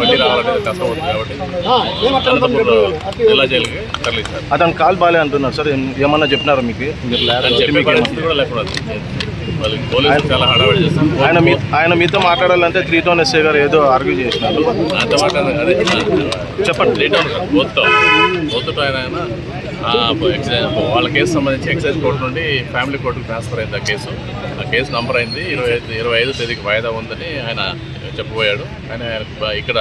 మళ్ళీ కష్టం అవుతుంది కాబట్టి జిల్లా జైలుకి అతను కాల్ బాలే అంటున్నారు సార్. ఏమన్నా చెప్పినారా మీకు? మీరు కూడా లేకుండా వాళ్ళకి పోలీసులు చాలా హడావిడి చేస్తారు ఆయన మీ ఆయన మీతో మాట్లాడాలంటే త్రీ టౌన్ ఎస్ఐ గారు ఏదో ఆర్గ్యూ చేసినారు. అంత అదే చెప్పండి. ఆయన వాళ్ళ కేసు సంబంధించి ఎక్సైజ్ కోర్టు నుండి ఫ్యామిలీ కోర్టుకు ట్రాన్స్ఫర్ అయింది ఆ కేసు. కేసు నంబర్ అయింది. ఇరవై ఐదు ఇరవై ఐదు తేదీకి వాయిదా ఉందని ఆయన చెప్పబోయాడు. ఆయన ఆయన ఇక్కడ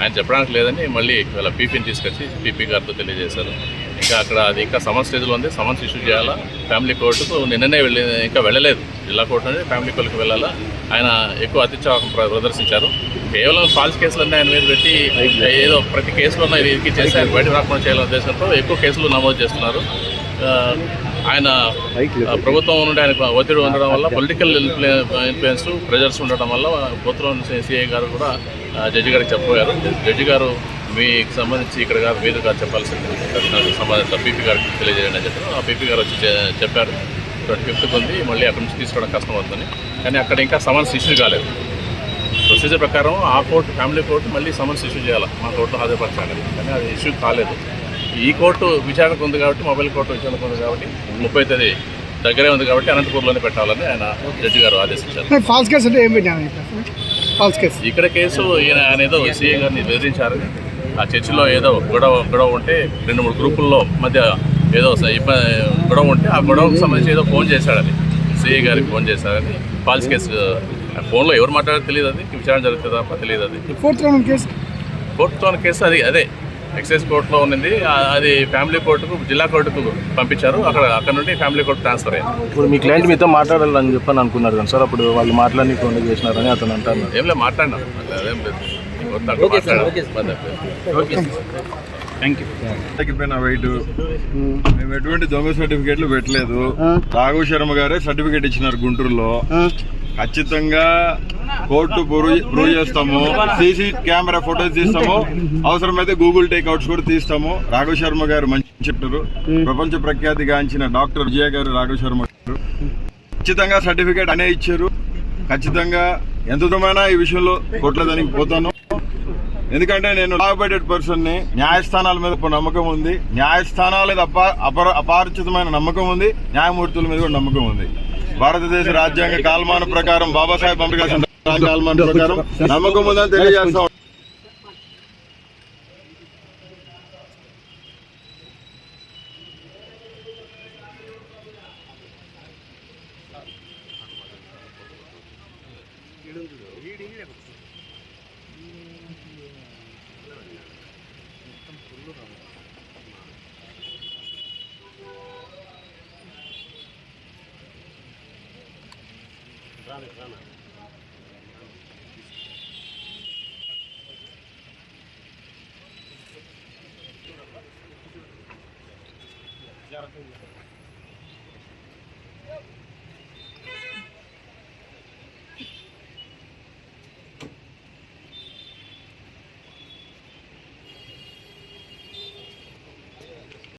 ఆయన చెప్పడానికి లేదని మళ్ళీ వీళ్ళ పీపీని తీసుకొచ్చి పీపీ గారితో తెలియజేశారు. ఇంకా అక్కడ అది ఇంకా సమన్స్ స్టేజ్లో ఉంది. సమన్స్ ఇష్యూ చేయాలా? ఫ్యామిలీ కోర్టుకు నిన్ననే వెళ్ళి ఇంకా వెళ్ళలేదు. జిల్లా కోర్టు నుండి ఫ్యామిలీ కోర్టుకు వెళ్ళాలా? ఆయన ఎక్కువ అత్యుత్సాహం ప్ర- ప్రదర్శించారు. కేవలం ఫాల్స్ కేసులన్నీ ఆయన మీద పెట్టి ఏదో ప్రతి కేసులో ఇది చేసి ఆయన బయట రాకుండా చేయాలనే ఉద్దేశంతో ఎక్కువ కేసులు నమోదు చేస్తున్నారు. ఆయన ప్రభుత్వం నుండి ఆయనకు ఒత్తిడి ఉండడం వల్ల పొలిటికల్ ఇన్ఫ్లుయెన్స్ ప్రెజర్స్ ఉండడం వల్ల పుత్రం సిఐ గారు కూడా జడ్జి గారికి చెప్పబోయారు. జడ్జి గారు మీకు సంబంధించి ఇక్కడ కాదు మీరు కాదు చెప్పాల్సింది సంబంధించిన పీపీ గారికి తెలియజేయండి అని చెప్పారు ఆ పీపీ గారు వచ్చి చెప్పారు. ట్వంటీ ఫిఫ్త్ ఉంది మళ్ళీ అక్కడి నుంచి తీసుకోవడం కష్టం అవుతుంది. కానీ అక్కడ ఇంకా సమన్స్ ఇష్యూ కాలేదు. ప్రొసీజర్ ప్రకారం ఆ కోర్టు ఫ్యామిలీ కోర్టు మళ్ళీ సమన్స్ ఇష్యూ చేయాలి. మా కోర్టులో హాజరుపరచాలి కానీ అది ఇష్యూ కాలేదు. ఈ కోర్టు విచారణకు ఉంది కాబట్టి మొబైల్ కోర్టు విచారణకు ఉంది కాబట్టి ముప్పై తేదీ దగ్గరే ఉంది కాబట్టి అనంతపూర్లోనే పెట్టాలని ఆయన జడ్జి గారు ఆదేశించారు. ఫాల్స్ కేసు అంటే ఏం పెట్టాను ఫాల్స్ కేసు. ఇక్కడ కేసు ఈయన ఆయన ఏదో సీఏ గారిని బెదిరించారని ఆ చర్చిలో ఏదో గొడవ గొడవ ఉంటే రెండు మూడు గ్రూపుల్లో మధ్య ఏదో ఇబ్బంది గొడవ ఉంటే ఆ గొడవకు సంబంధించి ఏదో ఫోన్ చేశాడని సీఏ గారికి ఫోన్ చేశారని ఫాల్స్ కేసు ఫోన్లో ఎవరు మాట్లాడారో తెలియదు అది విచారణ జరుగుతుంది తెలియదు అది. Fourth case? కోర్టుతో కేసు అది అదే. ఎక్సైజ్ కోర్టులో ఉన్నది. ఆ- అది ఫ్యామిలీ కోర్టుకు జిల్లా కోర్టుకు పంపించారు. అక్కడ అక్కడ నుండి ఫ్యామిలీ కోర్టు ట్రాన్స్ఫర్ అయ్యింది ఇప్పుడు మీ క్లయింట్ మీతో మాట్లాడాలని చెప్పని అనుకున్నారు కానీ సార్. అప్పుడు వాళ్ళు మాట్లాడి ఫోన్ చేసినారని అతను అంటున్నారు. ఏం లేదు మాట్లాడినాం. అదేం లేదు. తగ్గిపోయిన వెయిట్ మేము ఎటువంటి దొంగ సర్టిఫికేట్లు పెట్టలేదు. రాఘవ శర్మ గారే సర్టిఫికేట్ ఇచ్చినారు గుంటూరులో. ఖచ్చితంగా కోర్టు ప్రూవ్ చేస్తాము సీసీ కెమెరా ఫోటోస్ తీస్తాము. అవసరమైతే గూగుల్ టేక్అవుట్స్ కూడా తీస్తాము. రాఘవ శర్మ గారు మంచి చెప్తారు ప్రపంచ ప్రఖ్యాతి గాంచిన డాక్టర్ విజయ గారు రాఘవ శర్మ గారు. ఖచ్చితంగా సర్టిఫికేట్ అనే ఇచ్చారు. ఖచ్చితంగా ఎంత దూరమైనా ఈ విషయంలో కోర్టులో దానికి పోతాను. ఎందుకంటే నేను లాబైటెడ్ పర్సన్ని న్యాయస్థానాల మీద నమ్మకం ఉంది. న్యాయస్థానాల మీద అపా అపర అపార్చితమైన నమ్మకం ఉంది. న్యాయమూర్తుల మీద కూడా నమ్మకం ఉంది. భారతదేశ రాజ్యాంగ కాలమాన ప్రకారం బాబాసాహెబ్ అంబేద్కర్ కాలమాన ప్రకారం నమ్మకం ఉందని తెలియజేస్తాం ഇറക്കി